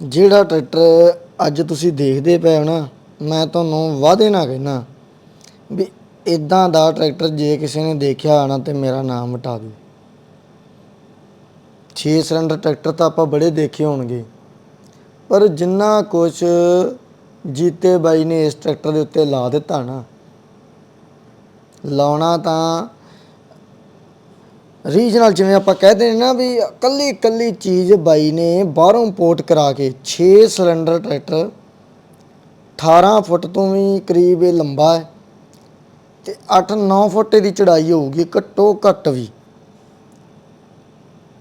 ਜਿਹੜਾ ਟਰੈਕਟਰ ਅੱਜ ਤੁਸੀਂ ਦੇਖਦੇ ਪਏ ਹੋ ਨਾ, ਮੈਂ ਤੁਹਾਨੂੰ ਵਾਅਦੇ ਨਾਲ ਕਹਿਣਾ ਵੀ ਇਦਾਂ ਦਾ ਟਰੈਕਟਰ ਜੇ ਕਿਸੇ ਨੇ ਦੇਖਿਆ ਹੋਣਾ ਤੇ ਮੇਰਾ ਨਾਮ ਹਟਾ ਦਿਓ। 6 ਸਿਲੰਡਰ ਟਰੈਕਟਰ ਤਾਂ ਆਪਾਂ ਬੜੇ ਦੇਖੇ ਹੋਣਗੇ, ਪਰ ਜਿੰਨਾ ਕੁਝ ਜੀਤੇ ਬਾਈ ਨੇ ਇਸ ਟਰੈਕਟਰ ਦੇ ਉੱਤੇ ਲਾ ਦਿੱਤਾ ਨਾ, ਲਾਉਣਾ ਤਾਂ ਰੀਜਨਲ ਜਿਵੇਂ ਆਪਾਂ ਕਹਿੰਦੇ ਨੇ ਨਾ ਵੀ ਕੱਲੀ ਕੱਲੀ ਚੀਜ਼ ਬਾਈ ਨੇ ਬਾਹਰੋਂ ਇੰਪੋਰਟ ਕਰਾ ਕੇ 6 ਸਿਲੰਡਰ ਟਰੈਕਟਰ 18 ਫੁੱਟ ਤੋਂ ਵੀ ਕਰੀਬ ਇਹ ਲੰਬਾ ਹੈ ਤੇ 8-9 ਫੁੱਟ ਦੀ ਚੜਾਈ ਹੋਊਗੀ ਘੱਟੋ ਘੱਟ ਵੀ।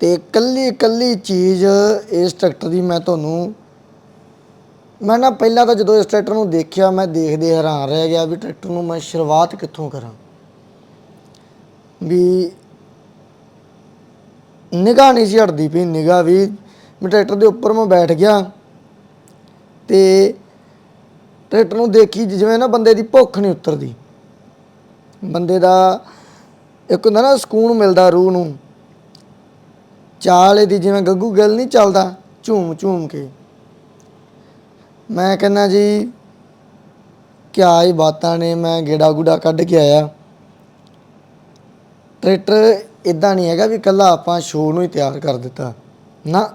ਤੇ ਕੱਲੀ ਕੱਲੀ ਚੀਜ਼ ਇਸ ਟਰੈਕਟਰ ਦੀ ਮੈਂ ਤੁਹਾਨੂੰ ਮੈਂ ਨਾ ਪਹਿਲਾਂ ਤਾਂ ਜਦੋਂ ਇਸ ਟਰੈਕਟਰ ਨੂੰ ਦੇਖਿਆ ਮੈਂ ਦੇਖਦੇ ਹੈਰਾਨ ਰਹਿ ਗਿਆ ਵੀ ਟਰੈਕਟਰ ਨੂੰ ਮੈਂ ਸ਼ੁਰੂਆਤ ਕਿੱਥੋਂ ਕਰਾਂ। ਵੀ ਨਿਗਾਹ ਨਹੀਂ ਸੀ ਹਟਦੀ ਪਈ, ਨਿਗਾਹ ਵੀ ਮੈਂ ਟਰੈਕਟਰ ਦੇ ਉੱਪਰ ਮੈਂ ਬੈਠ ਗਿਆ ਤੇ ਟਰੈਕਟਰ ਨੂੰ ਦੇਖੀ ਜਿਵੇਂ ਨਾ ਬੰਦੇ ਦੀ ਭੁੱਖ ਨਹੀਂ ਉਤਰਦੀ। ਬੰਦੇ ਦਾ ਇੱਕ ਹੁੰਦਾ ਨਾ ਸਕੂਨ ਮਿਲਦਾ ਰੂਹ ਨੂੰ। ਚਾਲ ਇਹਦੀ ਜਿਵੇਂ ਗੱਗੂ ਗਿੱਲ ਨਹੀਂ ਚੱਲਦਾ, ਝੂਮ ਝੂਮ ਕੇ। ਮੈਂ ਕਹਿੰਦਾ ਜੀ, ਕਿਆ ਹੀ ਬਾਤਾਂ ਨੇ, ਮੈਂ ਗੇੜਾ ਗੁੜਾ ਕੱਢ ਕੇ ਆਇਆ। ਟਰੈਕਟਰ ਇਦਾਂ ਨਹੀਂ ਹੈਗਾ ਵੀ ਕੱਲਾ ਆਪਾਂ ਸ਼ੋਅ ਨੂੰ ਹੀ ਤਿਆਰ ਕਰ ਦਿੱਤਾ। ਨਾ।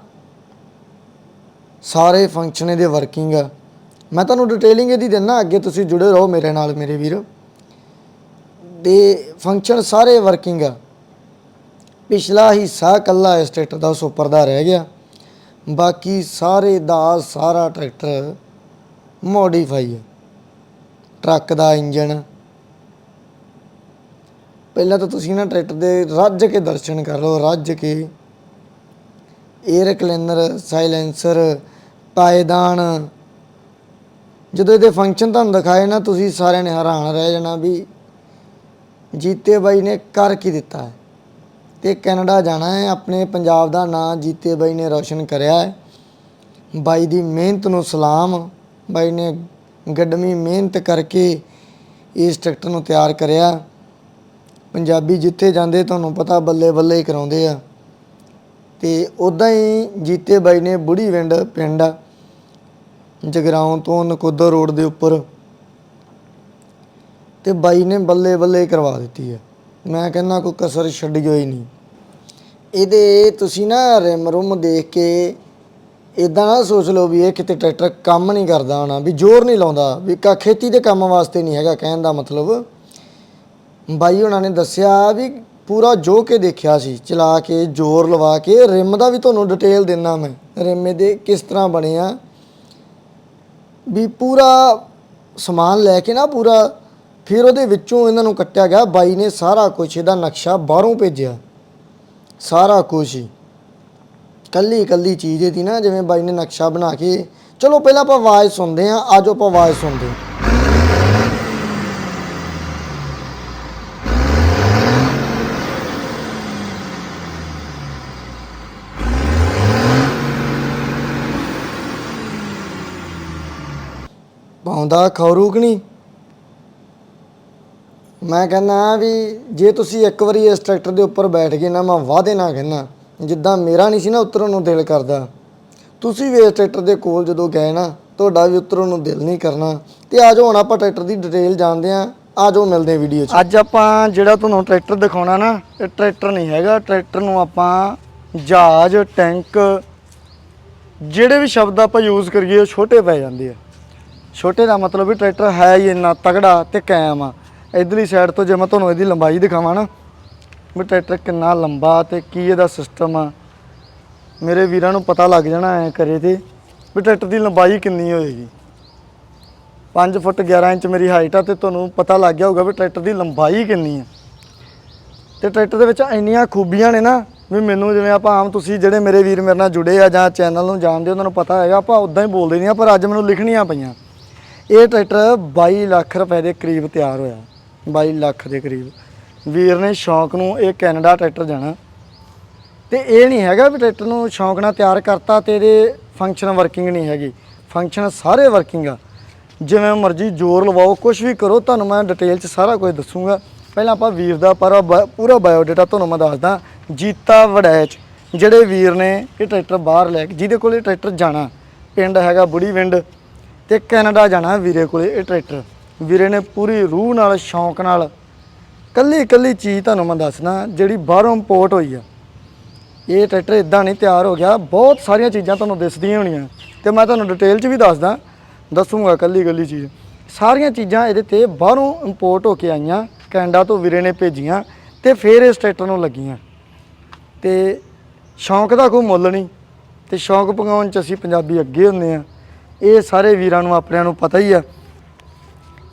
ਸਾਰੇ ਫੰਕਸ਼ਨ ਇਹਦੇ ਵਰਕਿੰਗ ਆ। ਮੈਂ ਤੁਹਾਨੂੰ ਡਿਟੇਲਿੰਗ ਇਹਦੀ ਦਿੰਨਾ, ਅੱਗੇ ਤੁਸੀਂ ਜੁੜੇ ਰਹੋ ਮੇਰੇ ਨਾਲ, ਮੇਰੇ ਵੀਰ। ਦੇ ਫੰਕਸ਼ਨ ਸਾਰੇ ਵਰਕਿੰਗ ਆ। ਪਿਛਲਾ ਹਿੱਸਾ ਕੱਲਾ ਇਸ ਟਰੈਕਟਰ ਦਾ ਸੁਪਰ ਦਾ ਰਹਿ ਗਿਆ। ਬਾਕੀ ਸਾਰੇ ਦਾ ਸਾਰਾ ਟਰੈਕਟਰ ਮੋਡੀਫਾਈ ਹੈ ਟਰੱਕ ਦਾ ਇੰਜਨ ਪਹਿਲਾਂ ਤਾਂ ਤੁਸੀਂ ਨਾ ਟਰੈਕਟਰ ਦੇ ਰੱਜ ਕੇ ਦਰਸ਼ਨ ਕਰ ਲਓ, ਰੱਜ ਕੇ। 에ਅਰ ਕਲੀਨਰ ਸਾਇਲੈਂਸਰ ਪਾਇਦਾਨ ਜਦੋਂ ਇਹਦੇ ਫੰਕਸ਼ਨ ਤੁਹਾਨੂੰ ਦਿਖਾਏ ਨਾ, ਤੁਸੀਂ ਸਾਰਿਆਂ ਨੇ ਹੈਰਾਨ ਰਹਿ ਜਾਣਾ ਵੀ ਜੀਤੇ ਬਾਈ ਨੇ ਕਰ ਕੀ ਦਿੱਤਾ ਹੈ? ਤੇ ਕੈਨੇਡਾ ਜਾਣਾ ਹੈ, ਆਪਣੇ ਪੰਜਾਬ ਦਾ ਨਾਂ ਜੀਤੇ ਬਾਈ ਨੇ ਰੌਸ਼ਨ ਕਰਿਆ ਹੈ। ਬਾਈ ਦੀ ਮਿਹਨਤ ਨੂੰ ਸਲਾਮ, ਬਾਈ ਨੇ ਗੱਡਮੀ ਮਿਹਨਤ ਕਰਕੇ ਇਸ ਟਰੈਕਟਰ ਨੂੰ ਤਿਆਰ ਕਰਿਆ। ਪੰਜਾਬੀ ਜਿੱਥੇ ਜਾਂਦੇ ਤੁਹਾਨੂੰ ਪਤਾ ਬੱਲੇ ਬੱਲੇ ਹੀ ਕਰਾਉਂਦੇ ਆ। ਤੇ ਉਦਾਂ ਹੀ ਜੀਤੇ ਬਾਈ ਨੇ ਬੁੜੀ ਵਿੰਡ ਪਿੰਡ ਆ, ਜਗਰਾਉਂ ਤੋਂ ਨਕੋਦਰ ਰੋਡ ਦੇ ਉੱਪਰ। ਤੇ ਬਾਈ ਨੇ ਬੱਲੇ ਬੱਲੇ ਕਰਵਾ ਦਿੱਤੀ ਹੈ ਮੈਂ ਕਹਿੰਦਾ ਕੋਈ ਕਸਰ ਛੱਡੀ ਹੋਈ ਨਹੀਂ। ਇਹਦੇ ਤੁਸੀਂ ਨਾ ਰਿਮ ਰੁਮ ਦੇਖ ਕੇ ਇਦਾਂ ਨਾ ਸੋਚ ਲਓ ਵੀ ਇਹ ਕਿਤੇ ਟਰੈਕਟਰ ਕੰਮ ਨਹੀਂ ਕਰਦਾ ਹੋਣਾ, ਵੀ ਜ਼ੋਰ ਨਹੀਂ ਲਾਉਂਦਾ, ਵੀ ਕਾ ਖੇਤੀ ਦੇ ਕੰਮ ਵਾਸਤੇ ਨਹੀਂ ਹੈਗਾ ਕਹਿਣ ਦਾ ਮਤਲਬ। ਬਾਈ ਉਹਨਾਂ ਨੇ ਦੱਸਿਆ ਵੀ ਪੂਰਾ ਜੋ ਕੇ ਦੇਖਿਆ ਸੀ, ਚਲਾ ਕੇ, ਜ਼ੋਰ ਲਵਾ ਕੇ, ਰਿਮ ਦਾ ਵੀ ਤੁਹਾਨੂੰ ਡਿਟੇਲ ਦਿੰਨਾ ਮੈਂ, ਰਿਮ ਦੇ ਕਿਸ ਤਰ੍ਹਾਂ ਬਣਿਆ ਵੀ ਪੂਰਾ ਸਮਾਨ ਲੈ ਕੇ ਨਾ ਪੂਰਾ, ਫਿਰ ਉਹਦੇ ਵਿੱਚੋਂ ਇਹਨਾਂ ਨੂੰ ਕੱਟਿਆ ਗਿਆ, ਬਾਈ ਨੇ ਸਾਰਾ ਕੁਝ ਇਹਦਾ ਨਕਸ਼ਾ ਬਾਹਰੋਂ ਭੇਜਿਆ। ਸਾਰਾ ਕੁਝ ਹੀ। ਕੱਲੀ ਕੱਲੀ ਚੀਜ਼ ਇਹਦੀ ਨਾ, ਜਿਵੇਂ ਬਾਈ ਨੇ ਨਕਸ਼ਾ ਬਣਾ ਕੇ, ਚਲੋ ਪਹਿਲਾਂ ਆਪਾਂ ਆਵਾਜ਼ ਸੁਣਦੇ ਆਂ ਆਜੋ ਆਪਾਂ ਆਵਾਜ਼ ਸੁਣਦੇ ਹਾਂ। ਆਉਂਦਾ ਖੌਰੂ ਕਿ ਨਹੀਂ? ਮੈਂ ਕਹਿੰਦਾ ਵੀ ਜੇ ਤੁਸੀਂ ਇੱਕ ਵਾਰੀ ਇਸ ਟਰੈਕਟਰ ਦੇ ਉੱਪਰ ਬੈਠ ਗਏ ਨਾ, ਮੈਂ ਵਾਅਦੇ ਨਾ ਕਹਿੰਦਾ, ਜਿੱਦਾਂ ਮੇਰਾ ਨਹੀਂ ਸੀ ਨਾ ਉਤਰਨ ਨੂੰ ਦਿਲ ਕਰਦਾ। ਤੁਸੀਂ ਵੀ ਇਸ ਟਰੈਕਟਰ ਦੇ ਕੋਲ ਜਦੋਂ ਗਏ ਨਾ, ਤੁਹਾਡਾ ਵੀ ਉਤਰਨ ਨੂੰ ਦਿਲ ਨਹੀਂ ਕਰਨਾ। ਤੇ ਆਜੋ ਹੁਣ ਆਪਾਂ ਟਰੈਕਟਰ ਦੀ ਡਿਟੇਲ ਜਾਣਦੇ ਆਂ ਆਜੋ ਮਿਲਦੇ ਆਂ ਵੀਡੀਓ 'ਚ। ਅੱਜ ਆਪਾਂ ਜਿਹੜਾ ਤੁਹਾਨੂੰ ਟਰੈਕਟਰ ਦਿਖਾਉਣਾ ਨਾ, ਇਹ ਟਰੈਕਟਰ ਨਹੀਂ ਹੈਗਾ। ਟਰੈਕਟਰ ਨੂੰ ਆਪਾਂ ਜਹਾਜ਼, ਟੈਂਕ, ਜਿਹੜੇ ਵੀ ਸ਼ਬਦ ਆਪਾਂ ਯੂਜ਼ ਕਰੀਏ, ਉਹ ਛੋਟੇ ਪੈ ਜਾਂਦੇ ਆ। ਛੋਟੇ ਦਾ ਮਤਲਬ ਵੀ ਟਰੈਕਟਰ ਹੈ ਹੀ ਇੰਨਾ ਤਗੜਾ ਤੇ ਕਾਇਮ ਆ। ਇਧਰਲੀ ਸਾਈਡ ਤੋਂ ਜੇ ਮੈਂ ਤੁਹਾਨੂੰ ਇਹਦੀ ਲੰਬਾਈ ਦਿਖਾਵਾਂ ਨਾ, ਵੀ ਟਰੈਕਟਰ ਕਿੰਨਾ ਲੰਬਾ ਤੇ ਕੀ ਇਹਦਾ ਸਿਸਟਮ ਆ। ਮੇਰੇ ਵੀਰਾਂ ਨੂੰ ਪਤਾ ਲੱਗ ਜਾਣਾ ਐ ਕਰੇ ਤੇ ਵੀ ਟਰੈਕਟਰ ਦੀ ਲੰਬਾਈ ਕਿੰਨੀ ਹੋਏਗੀ। 5 ਫੁੱਟ 11 ਇੰਚ ਮੇਰੀ ਹਾਈਟ ਆ ਤੇ ਤੁਹਾਨੂੰ ਪਤਾ ਲੱਗ ਗਿਆ ਹੋਊਗਾ ਵੀ ਟਰੈਕਟਰ ਦੀ ਲੰਬਾਈ ਕਿੰਨੀ ਆ। ਤੇ ਟਰੈਕਟਰ ਦੇ ਵਿੱਚ ਇੰਨੀਆਂ ਖੂਬੀਆਂ ਨੇ ਨਾ ਵੀ ਮੈਨੂੰ ਜਿਵੇਂ ਆਪਾਂ ਆਮ ਤੁਸੀਂ ਜਿਹੜੇ ਮੇਰੇ ਵੀਰ ਮੇਰੇ ਨਾਲ ਜੁੜੇ ਆ ਜਾਂ ਚੈਨਲ ਨੂੰ ਜਾਣਦੇ ਹੋ, ਉਹਨਾਂ ਨੂੰ ਪਤਾ ਹੈਗਾ, ਆਪਾਂ ਉਦਾਂ ਹੀ ਬੋਲਦੇ ਨਹੀਂ ਆ, ਪਰ ਅੱਜ ਮੈਨੂੰ ਲਿਖਣੀਆਂ ਪਈਆਂ। ਇਹ ਟਰੈਕਟਰ 22 ਲੱਖ ਰੁਪਏ ਦੇ ਕਰੀਬ ਤਿਆਰ ਹੋਇਆ। 22 ਲੱਖ ਦੇ ਕਰੀਬ। ਵੀਰ ਨੇ ਸ਼ੌਂਕ ਨੂੰ ਇਹ ਕੈਨੇਡਾ ਟਰੈਕਟਰ ਜਾਣਾ। ਤੇ ਇਹ ਨਹੀਂ ਹੈਗਾ ਵੀ ਟਰੈਕਟਰ ਨੂੰ ਸ਼ੌਂਕ ਨਾਲ ਤਿਆਰ ਕਰਤਾ ਤੇ ਇਹਦੇ ਫੰਕਸ਼ਨ ਵਰਕਿੰਗ ਨਹੀਂ ਹੈਗੀ। ਫੰਕਸ਼ਨ ਸਾਰੇ ਵਰਕਿੰਗ ਆ। ਜਿਵੇਂ ਮਰਜ਼ੀ ਜ਼ੋਰ ਲਵਾਓ ਕੁਝ ਵੀ ਕਰੋ, ਤੁਹਾਨੂੰ ਮੈਂ ਡਿਟੇਲ 'ਚ ਸਾਰਾ ਕੁਝ ਦੱਸੂਗਾ। ਪਹਿਲਾਂ ਆਪਾਂ ਵੀਰ ਦਾ ਪਰ ਪੂਰਾ ਬਾਇਓਡਾਟਾ ਤੁਹਾਨੂੰ ਮੈਂ ਦੱਸਦਾ। ਜੀਤਾ ਵੜੈਚ, ਜਿਹੜੇ ਵੀਰ ਨੇ ਇਹ ਟਰੈਕਟਰ ਬਾਹਰ ਲੈ ਕੇ, ਜਿਹਦੇ ਕੋਲ ਇਹ ਟਰੈਕਟਰ ਜਾਣਾ। ਪਿੰਡ ਹੈਗਾ ਬੁੜੀ ਵਿੰਡ। ਤੇ ਕੈਨੇਡਾ ਜਾਣਾ ਵੀਰੇ ਕੋਲੇ ਇਹ ਟਰੈਕਟਰ। ਵੀਰੇ ਨੇ ਪੂਰੀ ਰੂਹ ਨਾਲ, ਸ਼ੌਂਕ ਨਾਲ ਕੱਲੀ ਕੱਲੀ ਚੀਜ਼ ਤੁਹਾਨੂੰ ਮੈਂ ਦੱਸਣਾ ਜਿਹੜੀ ਬਾਹਰੋਂ ਇੰਪੋਰਟ ਹੋਈ ਆ। ਇਹ ਟਰੈਕਟਰ ਇਦਾਂ ਨਹੀਂ ਤਿਆਰ ਹੋ ਗਿਆ, ਬਹੁਤ ਸਾਰੀਆਂ ਚੀਜ਼ਾਂ ਤੁਹਾਨੂੰ ਦਿਸਦੀਆਂ ਹੋਣੀਆਂ। ਤੇ ਮੈਂ ਤੁਹਾਨੂੰ ਡਿਟੇਲ 'ਚ ਵੀ ਦੱਸਦਾ, ਦੱਸੂਗਾ ਕੱਲੀ ਕੱਲੀ ਚੀਜ਼। ਸਾਰੀਆਂ ਚੀਜ਼ਾਂ ਇਹਦੇ ਤੇ ਬਾਹਰੋਂ ਇੰਪੋਰਟ ਹੋ ਕੇ ਆਈਆਂ, ਕੈਨੇਡਾ ਤੋਂ ਵੀਰੇ ਨੇ ਭੇਜੀਆਂ ਤੇ ਫਿਰ ਇਸ ਟਰੈਕਟਰ ਨੂੰ ਲੱਗੀਆਂ। ਤੇ ਸ਼ੌਂਕ ਦਾ ਕੋਈ ਮੁੱਲ ਨਹੀਂ। ਤੇ ਸ਼ੌਂਕ ਪਗਾਉਣ 'ਚ ਅਸੀਂ ਪੰਜਾਬੀ ਅੱਗੇ ਹੁੰਦੇ ਆ। ਇਹ ਸਾਰੇ ਵੀਰਾਂ ਨੂੰ, ਆਪਣਿਆਂ ਨੂੰ ਪਤਾ ਹੀ ਆ।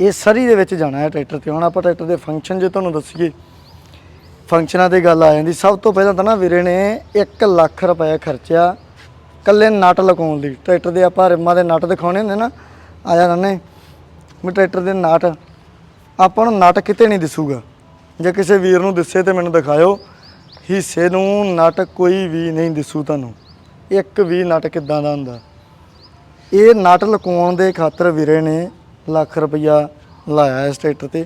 ਇਹ ਸਰੀ ਦੇ ਵਿੱਚ ਜਾਣਾ ਹੈ ਟਰੈਕਟਰ ਤੇ। ਹੁਣ ਆਪਾਂ ਟਰੈਕਟਰ ਦੇ ਫੰਕਸ਼ਨ ਜੇ ਤੁਹਾਨੂੰ ਦੱਸੀਏ ਫੰਕਸ਼ਨਾਂ ਤੇ ਗੱਲ ਆ ਜਾਂਦੀ। ਸਭ ਤੋਂ ਪਹਿਲਾਂ ਤਾਂ ਨਾ ਵੀਰੇ ਨੇ 1 ਲੱਖ ਰੁਪਏ ਖਰਚਿਆ ਕੱਲੇ ਨਟ ਲਗਾਉਣ ਲਈ। ਟਰੈਕਟਰ ਦੇ ਆਪਾਂ ਰਿਮਾਂ ਦੇ ਨਟ ਦਿਖਾਉਣੇ ਹੁੰਦੇ ਨਾ, ਆ ਜਾ ਨੰਨੇ। ਵੀ ਟਰੈਕਟਰ ਦੇ ਨਟ, ਆਪਾਂ ਨੂੰ ਨਟ ਕਿਤੇ ਨਹੀਂ ਦਿਸੂਗਾ। ਜੇ ਕਿਸੇ ਵੀਰ ਨੂੰ ਦਿਸੇ ਤੇ ਮੈਨੂੰ ਦਿਖਾਇਓ, ਹਿੱਸੇ ਨੂੰ ਨਟ ਕੋਈ ਵੀ ਨਹੀਂ ਦਿਸੂ ਤੁਹਾਨੂੰ। ਇੱਕ ਵੀ ਨਟ ਕਿੱਦਾਂ ਦਾ ਹੁੰਦਾ? ਇਹ ਨਟ ਲਕਾਉਣ ਦੇ ਖਾਤਰ ਵੀਰੇ ਨੇ ਲੱਖ ਰੁਪਈਆ ਲਾਇਆ ਇਸ ਟਰੈਕਟਰ ਤੇ।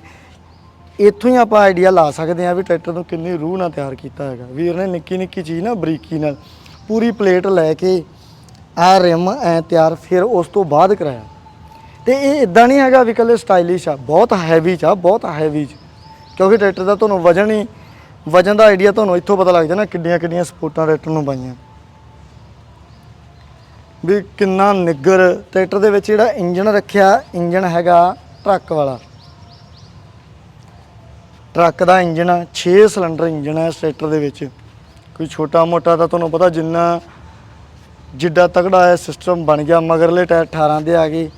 ਇੱਥੋਂ ਹੀ ਆਪਾਂ ਆਈਡੀਆ ਲਾ ਸਕਦੇ ਹਾਂ ਵੀ ਟਰੈਕਟਰ ਨੂੰ ਕਿੰਨੀ ਰੂਹ ਨਾਲ ਤਿਆਰ ਕੀਤਾ ਹੈਗਾ। ਵੀਰ ਨੇ ਨਿੱਕੀ ਨਿੱਕੀ ਚੀਜ਼ ਨਾ ਬਰੀਕੀ ਨਾਲ ਪੂਰੀ ਪਲੇਟ ਲੈ ਕੇ ਆ ਰਿਮ ਐ ਤਿਆਰ ਫਿਰ ਉਸ ਤੋਂ ਬਾਅਦ ਕਰਾਇਆ। ਤੇ ਇਹ ਇਦਾਂ ਨਹੀਂ ਹੈਗਾ ਵੀ ਕੱਲੇ ਸਟਾਈਲਿਸ਼ ਆ, ਬਹੁਤ ਹੈਵੀ ਚ ਆ, ਬਹੁਤ ਹੈਵੀ ਚ। ਕਿਉਂਕਿ ਟਰੈਕਟਰ ਦਾ ਤੁਹਾਨੂੰ ਵਜਨ ਹੀ, ਵਜਨ ਦਾ ਆਈਡੀਆ ਤੁਹਾਨੂੰ ਇੱਥੋਂ ਪਤਾ ਲੱਗ ਜਾਣਾ ਕਿੱਡੀਆਂ ਕਿੱਡੀਆਂ ਸਪੋਰਟਾਂ ਟਰੈਕਟਰ ਨੂੰ ਪਾਈਆਂ। ਵੀ ਕਿੰਨਾ ਨਿੱਗਰ ਟਰੈਕਟਰ ਦੇ ਵਿੱਚ ਜਿਹੜਾ ਇੰਜਨ ਰੱਖਿਆ ਇੰਜਨ ਹੈਗਾ ਟਰੱਕ ਵਾਲਾ। ਟਰੱਕ ਦਾ ਇੰਜਨ 6 ਸਿਲੰਡਰ ਇੰਜਨ ਹੈ ਇਸ ਟਰੈਕਟਰ ਦੇ ਵਿੱਚ। ਕੋਈ ਛੋਟਾ ਮੋਟਾ ਤਾਂ ਤੁਹਾਨੂੰ ਪਤਾ ਜਿੰਨਾ ਜਿੱਡਾ ਤਗੜਾ ਹੈ ਸਿਸਟਮ ਬਣ ਗਿਆ, ਮਗਰਲੇ ਟਾਇਰ 18 ਦੇ ਆ ਗਏ।